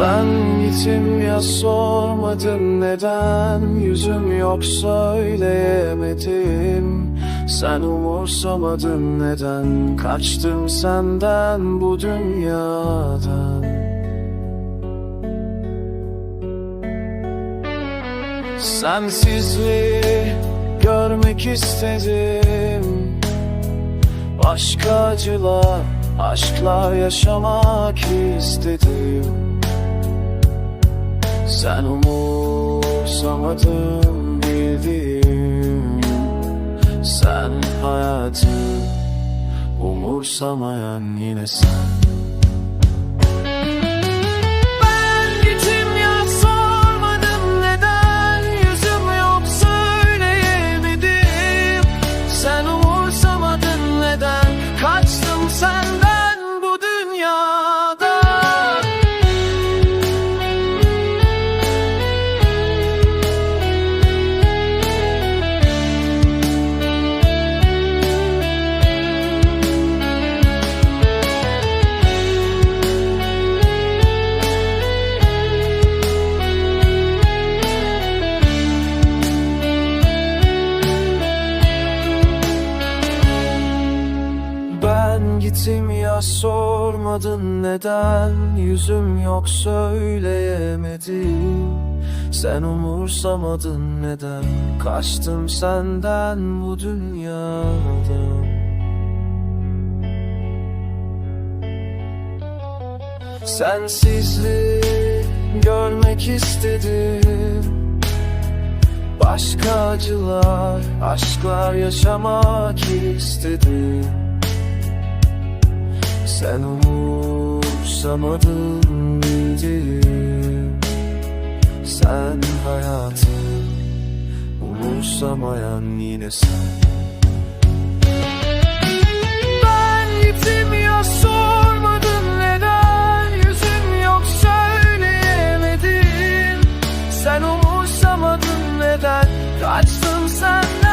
gittim ya sormadım neden Yüzüm yok söyleyemedim. Sen umursamadın neden Kaçtım senden bu dünyadan. Sensizliği görmek istedim. Başka acılar, aşklar yaşamak istedim Sen umursamadın bildiğim. Sen hayatı umursamayan yine sen sormadın neden Yüzüm yok söyleyemedim. Sen umursamadın neden Kaçtım senden bu dünyadan. Sensizliği görmek istedim. Başka acılar, aşklar yaşamak istedim Sen umursamadın bildim Sen hayatı umursamayan yine sen. Ben gittim ya sormadın neden? Yüzüm yok söyleyemedim. Sen umursamadın neden? Kaçtım senden